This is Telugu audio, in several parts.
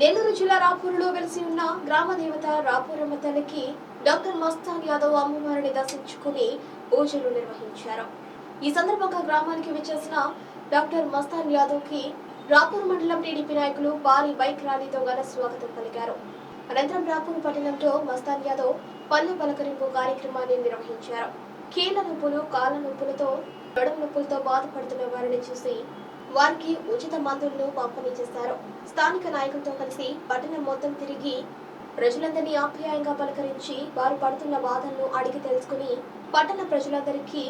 నెల్లూరు జిల్లా రాపూరులో వెలిసి ఉన్న గ్రామ దేవత రాపూరమ్మ తల్లికి డాక్టర్ మస్తాన్ యాదవ్ అమ్మవారిని దర్శించుకుని పూజలు నిర్వహించారు. ఈ సందర్భంగా గ్రామానికి విచ్చేసిన డాక్టర్ మస్తాన్ యాదవ్కి రాపూర్ మండలం టీడీపీ నాయకులు భారీ బైక్ ర్యాలీతో ఘన స్వాగతం పలికారు. అనంతరం రాపూర్ పట్టణంలో మస్తాన్ యాదవ్ పల్లె పలకరింపు కార్యక్రమాన్ని నిర్వహించారు. కీళ్ళ నొప్పులు కాళ్ళ నొప్పులతో నడుము నొప్పులతో బాధపడుతున్న వారిని చూసి వారికి ఉచిత మందులను పంపిణీ చేశారు స్థానిక నాయకులతో కలిసి పట్టణం మొత్తం తిరిగి ప్రజలందరినీ ఆప్యాయంగా పలకరించి వారు పడుతున్న బాధలను అడిగి తెలుసుకుని పట్టణ ప్రజలందరికీ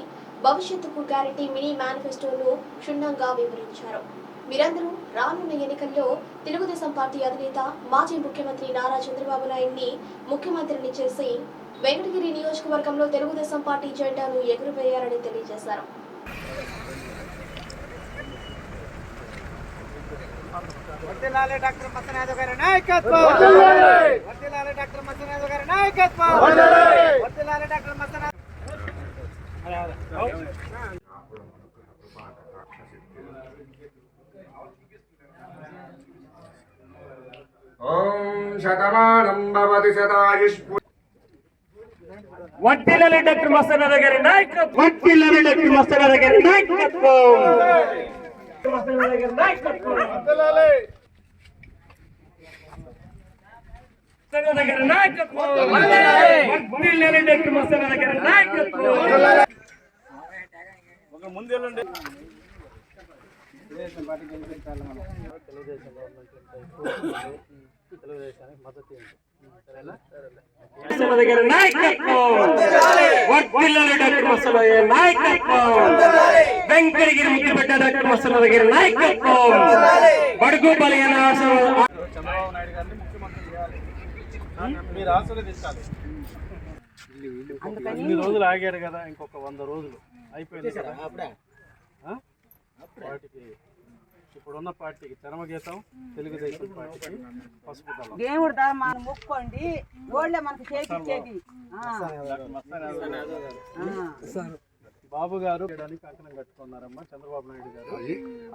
భవిష్యత్తుకు గ్యారంటీ మినీ మేనిఫెస్టోను క్షుణ్ణంగా వివరించారు. మీరందరూ రానున్న ఎన్నికల్లో తెలుగుదేశం పార్టీ అధినేత మాజీ ముఖ్యమంత్రి నారా చంద్రబాబు నాయుడిని ముఖ్యమంత్రిని చేసి వెంకటగిరి నియోజకవర్గంలో తెలుగుదేశం పార్టీ జెండాను ఎగురవేయాలని తెలియజేశారు. వర్ధిల్లాలి డాక్టర్ మసన్ యాదవ్ గారి నాయకత్వం వర్ధిల్లాలి డాక్టర్ మసన్ యాదవ్ గారి నాయకత్వం వర్ధిల్లాలి డాక్టర్ మసన్ యాదవ్ ఓం శతమానం భవతి శతాయుష్పు వడ్డీలని డాక్టర్ మస్తానాథ గారి నాయకత్వం వడ్డీలని డాక్టర్ మస్తానాథ గారి నాయకత్వం మస్తానాథ గారి నాయకత్వం మస్తానాథ గారి తెలుగుదేశం పార్టీ తెలుగుదేశం గవర్నమెంట్ తెలుగుదేశానికి మద్దతు ఇవ్వండి నాయకత్వం. మస్తానాథ గారి నాయకత్వం. వెంకటగిరి ముద్దుపెట్ట డాక్టర్ మస్తానాథ గారి నాయకత్వం బడుగు బలైన చంద్రబాబు నాయుడు గారిని ముఖ్యమంత్రి చేయాలి. మీరు ఆశీర్వదించాలి ఇన్ని రోజులు ఆగారు కదా ఇంకొక వంద రోజులు. అయిపోయింది కదా? వాటికి ఇప్పుడున్న పార్టీకి చరమగీతం తెలుగుదేశం పార్టీకి పసుపు దేవుడు దా మనం మొక్కోండి. ఓళ్ళే మనకు చేపించేది ఆ, బాబు గారు కంకణం కట్టుకున్నారమ్మా చంద్రబాబు నాయుడు గారు.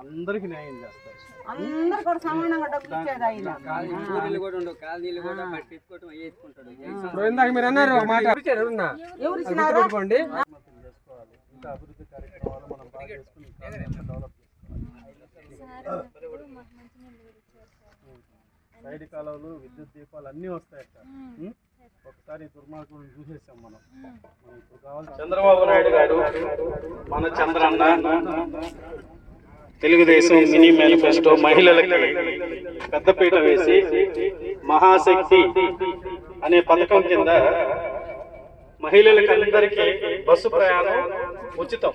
అందరికి న్యాయం చేస్తారు. అందరు కూడా సమానంగా డబ్బులు ఇచ్చేది ఆయన. ఇందాక మీరు అన్నారు ఒక మాట. ఎవరు ఇచ్చినారు? అభివృద్ధి చేసుకోవాలి. ఇంకా అభివృద్ధి కార్యక్రమాలు మనం బాగా చేసుకుని ఇంకా డెవలప్ చేసుకోవాలి. సైడ్ కాలువలు విద్యుత్ దీపాలు అన్నీ వస్తాయి అక్కడ ఉం? ఒకసారి దుర్మార్గులను చూసేసాం మనం. చంద్రబాబు నాయుడు గారు మన చంద్రన్న తెలుగుదేశం మినీ మేనిఫెస్టో మహిళలకి పెద్దపీట వేసి మహాశక్తి అనే పథకం కింద మహిళలకి అందరికీ బస్సు ప్రయాణం ఉచితం.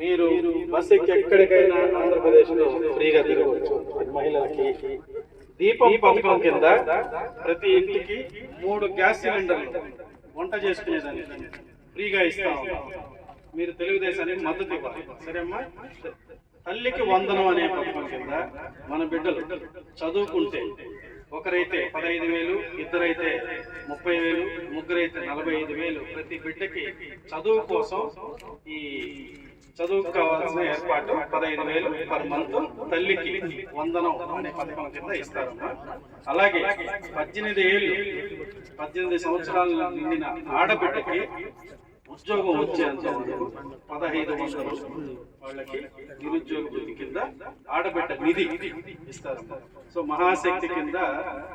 మీరు బస్సు ఎక్కి ఎక్కడికైనా ఆంధ్రప్రదేశ్లో ఫ్రీగా తిరగవచ్చు. మహిళలకి దీపం పథకం కింద ప్రతి ఇంటికి మూడు గ్యాస్ సిలిండర్లు వంట చేసుకునేదానికి ఫ్రీగా ఇస్తా మీరు తెలుగుదేశానికి మద్దతు ఇవ్వాలి. సరేమ్మా? తల్లికి వందనం అనే పథకం కింద మన బిడ్డలు చదువుకుంటే ఒకరైతే పదహైదు వేలు ఇద్దరైతే ముప్పై వేలు ముగ్గురైతే నలభై ఐదు వేలు. ప్రతి బిడ్డకి చదువు కోసం ఈ చదువుకు కావాల్సిన ఏర్పాటు పదహైదు వేలు పర్ మంత్. తల్లికి వందనం అనే పథకం కింద ఇస్తారు అలాగే పద్దెనిమిది ఏళ్ళు పద్దెనిమిది సంవత్సరాలు నిండిన ఆడబిడ్డకి ఉద్యోగం వచ్చేంత పదహైదు వందలు వాళ్ళకి నిరుద్యోగ వృత్తి కింద ఆడబిడ్డ నిధి ఇస్తారు. సో మహాశక్తి కింద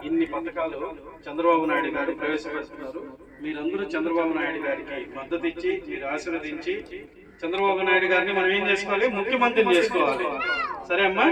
ఇన్ని పథకాలు చంద్రబాబు నాయుడు గారు ప్రవేశపెడుతున్నారు. మీరందరూ చంద్రబాబు నాయుడు గారికి మద్దతు ఇచ్చి మీరు ఆశీర్వదించి చంద్రబాబు నాయుడు గారిని మనం ఏం చేసుకోవాలి? ముఖ్యమంత్రిని చేసుకోవాలి. సరే అమ్మా?